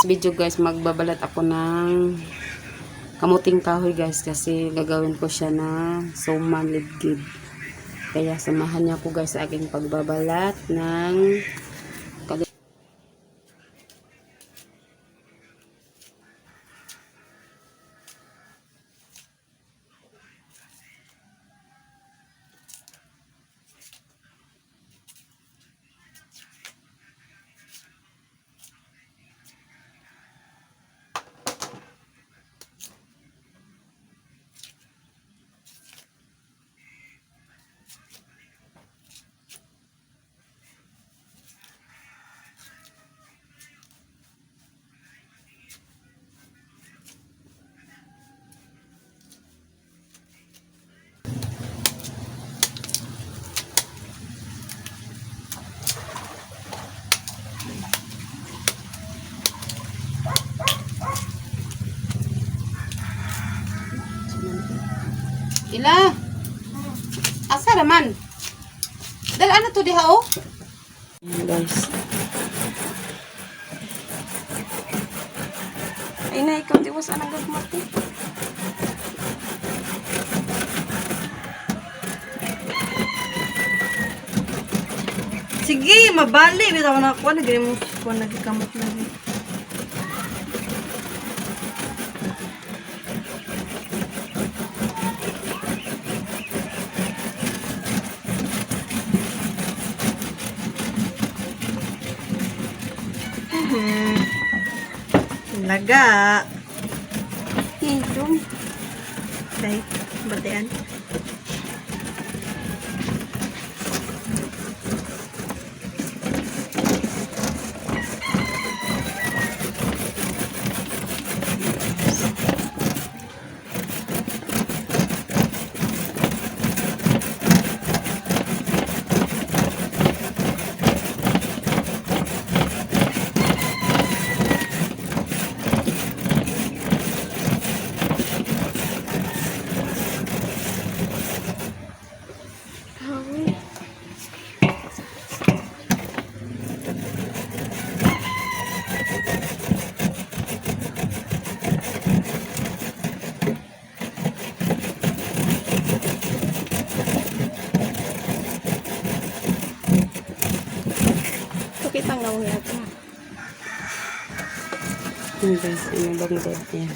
today's video guys, magbabalat ako ng kamuting kahoy guys kasi gagawin ko siya na suman ligid. Kaya samahan niyo ako guys sa aking pagbabalat ng Ila. Asa raman? Dala ano to diha oh? Ayan, guys. Ay na ikaw di was anang gagmat eh. Sige, mabali. Bitaw na ako. Nagay mo ko nagkamot lagi. Mhm. Laga. Ito. Okay, batian. Pakita nga mo yata. Yung guys, yung banggod niya.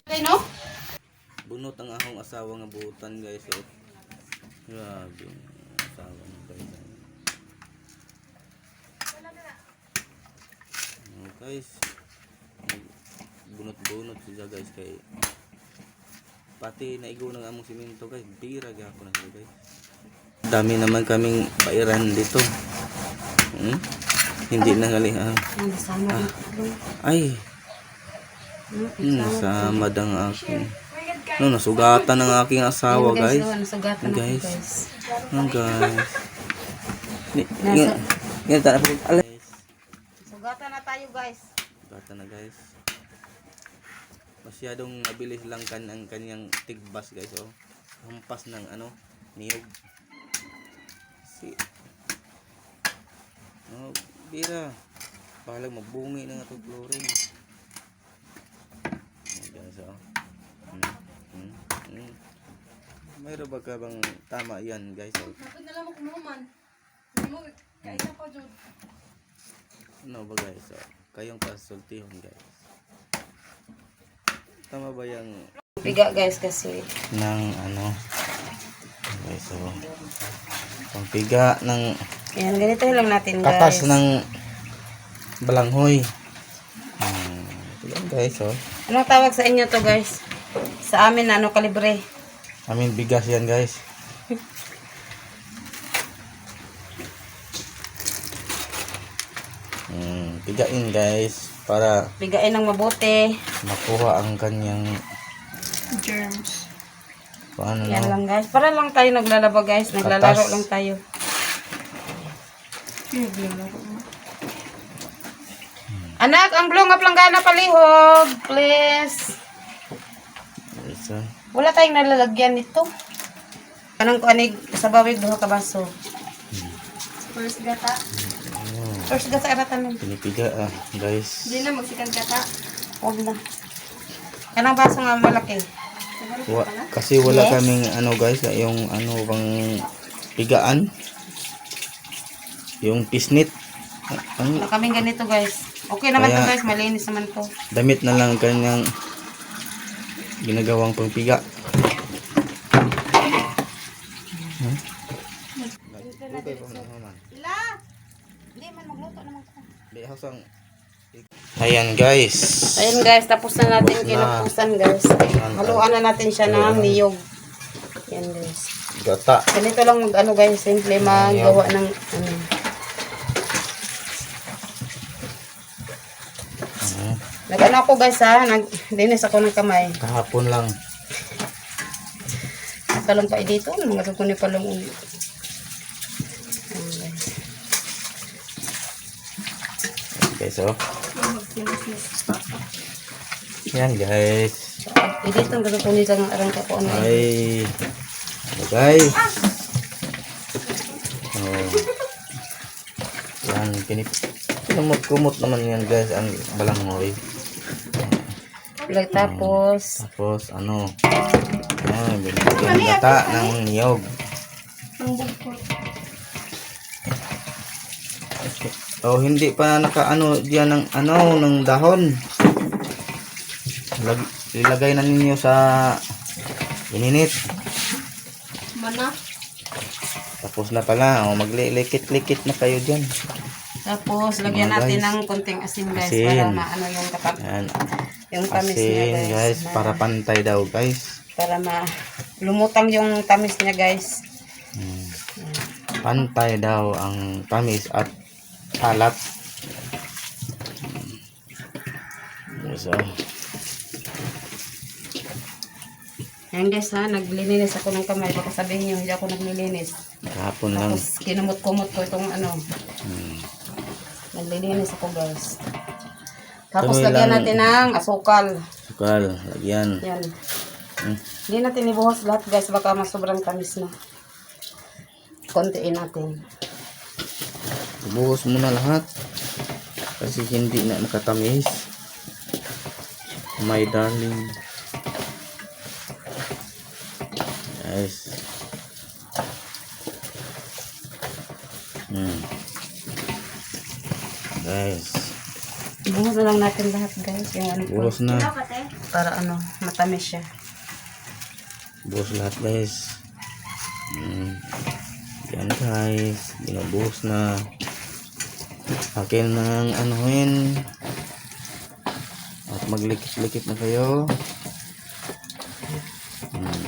Okay, no? Bunot ang akong asawa nga buutan guys oh. Grabe asawa niya guys. Oh, guys. Bunot-bunot siya guys kay pati naigo ng among simento guys. Bira gyapon na siya guys. Dami naman kaming pairan dito. Hmm? Hindi na gali ah. Dito. Ay, hmm, sama ang aking. No, nasugatan ng aking asawa, guys. oh, Guys. Oh, guys. Po. Guys. Sugatan na tayo, guys. Sugatan na, guys. Masyadong mabilis lang kan ang kanyang tigbas, guys, oh. Hampas ng, ano, niyog. Si... Oh, bira. Pahalang magbungi na nga ito, chlorine. Ayan, guys, oh. Hmm, hmm, hmm. Mayroon ba ka bang tama yan, guys, oh. Kapag nalang ako naman. Hindi mo, kaya isa pa dyan. Ano ba guys? Oh, kayong pasultihon guys. Tama ba yung Biga, guys, kasi. ng ano? Okay, so pampiga ng Ayan, ganito lang natin, guys. katas ng balanghoy. Hmm, ito lang guys, oh. Anong tawag sa inyo to, guys? Sa amin, ano, kalibre? Amin bigas yan guys. Hmm, pigain guys para Bigain ng mabuti. makuha ang kanyang Germs. Paano Yan na lang, guys. Para lang tayo naglalaba, guys. Naglalaro Katas. lang tayo. Anak, ang blue nga planggana palihog. Please. Isa. Wala tayong nalalagyan nito. Anong kuanig sa bawig duha ka baso? First gata. Oh, First gata aratan nun. pinipiga ah, guys. Hindi na magsikan gata. Huwag na. Kanang baso nga malaki. Wa, kasi wala Yes. kaming ano guys, yung ano bang pigaan. Yung pisnit. Ang Wala kaming ganito guys. Okay naman to Kaya- guys. Malinis naman to. damit na lang kanyang ginagawang pangpiga. Okay pa man. Sila! Hindi man magluto naman ko. Di hasang Ayan guys. Ayun guys, tapos na natin na. kinupusan guys. Haluan na natin siya ng niyog. Yan guys. Gata. Ganito lang ano guys, simple magawa ng ano. Hmm. Nag-ano ako guys ha, naglinis ako ng kamay. Kahapon lang. Pa dito, mga tutunin pa lang ulit. Ayan, guys. Yan guys. Dito ang tutunin sa arang ka ko ano. Ay. Ano guys? Oh. Yan, pinip kumot-kumot naman yan guys ang balanghoy. Like, tapos, Tapos ano? Ah, binigyan ng gata ng niyog. Oh, hindi pa nakaano diyan ng ano ng dahon. Lag, ilagay na ninyo sa ininit. Mana? Tapos na pala, oh, maglilikit-likit na kayo diyan. tapos, lagyan Mga natin guys. ng konting asin guys, Asin. para maano yung kapag, Yan. yung tamis niya Asin, guys. guys, na- para pantay daw, guys. para ma lumutang yung tamis niya guys. Hmm. Pantay daw ang tamis at alat. So, Ayan guys ha, naglilinis ako ng kamay. Baka sabihin nyo, hindi ako naglilinis. kahapon lang. Tapos kinumot-kumot ko itong ano. Hmm. Naglilinis ako guys. Tapos Tuloy lagyan lang. natin ng asukal. Sukal, lagyan. Yan. Hmm. Hindi natin ibuhos lahat guys. Baka mas sobrang tamis na. Kontiin natin. Buhos mo na lahat. Kasi hindi na makatamis. My darling. Guys. Hmm. Guys. Ibuhos na lang natin lahat guys. Yung ano. Buhos na. Para ano, matamis siya. Buhos lahat guys. Hmm. Yan guys. Binubuhos na. Akin ng anuhin. At maglikit-likit na kayo. Hmm.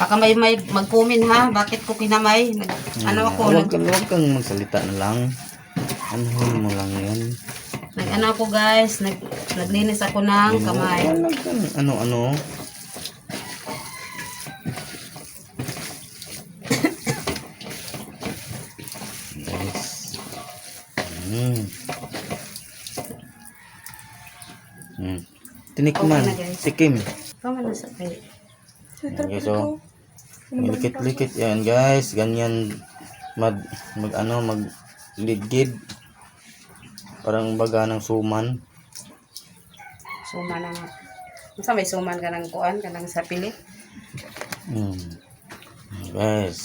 Baka may, may mag-comment ha. Bakit ko kinamay? Nag, ano ako? Huwag Nag, kang, huwag kang magsalita na lang. Anuhin mo lang yan. nag ano ako guys. Nag, naglinis ako ng kamay. Huwag kang Hmm. Tinikman. Okay na. Tikim. Tama na sa plate. Yan, guys, oh. Likit-likit yan, guys. Ganyan mag, mag ano, mag ligid. Parang baga ng suman. Suman na nga. Basta may suman ka ng kuan, ka ng sa pilit. Hmm. Guys.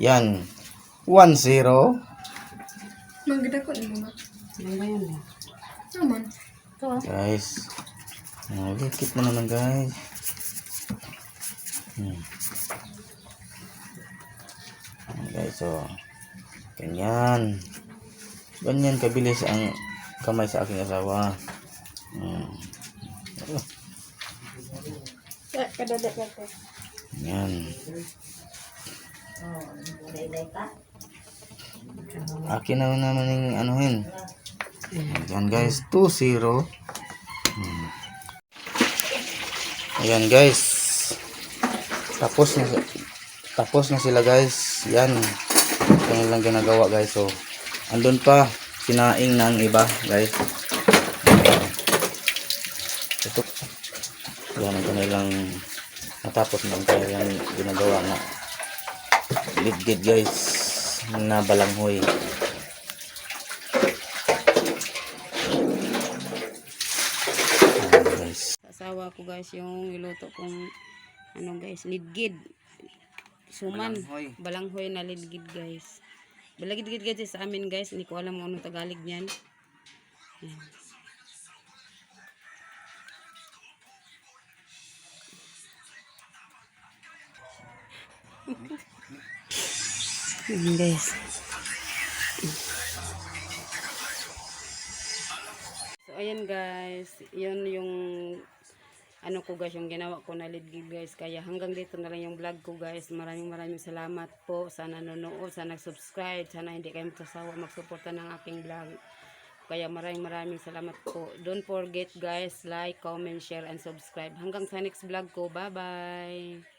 Yan. 1-0. Magda ko ni mga. Ano ba yun? Naman. Ito ah. Guys. Oh, likit na naman, guys. Hmm. Guys, so. Ganyan. Ganyan kabilis ang kamay sa aking asawa. Hmm. Kadada ka ko. Yan. Akin na naman yung anuhin. Yan guys, 2-0. Hmm. Ayan guys. Tapos na tapos na sila guys. Yan. Yan lang ginagawa guys. So, andun pa sinaing ng iba guys. Ito. yan ang kanilang natapos na ang kanilang ginagawa na ligid guys na balanghoy Ayan, guys Asawa ko guys yung niluto kong ano guys, lidgid. Suman. Balanghoy. Balanghoy na lidgid guys. Balagid-gid guys sa amin guys. Hindi ko alam kung anong Tagalog niyan. Guys. So, ayan guys. Yun yung ano ko guys, yung ginawa ko na lead guys. Kaya hanggang dito na lang yung vlog ko guys. Maraming maraming salamat po sa nanonood, sa nag-subscribe. Sana hindi kayo magsasawa magsuporta ng aking vlog. Kaya maraming maraming salamat po. Don't forget guys, like, comment, share, and subscribe. Hanggang sa next vlog ko. Bye-bye!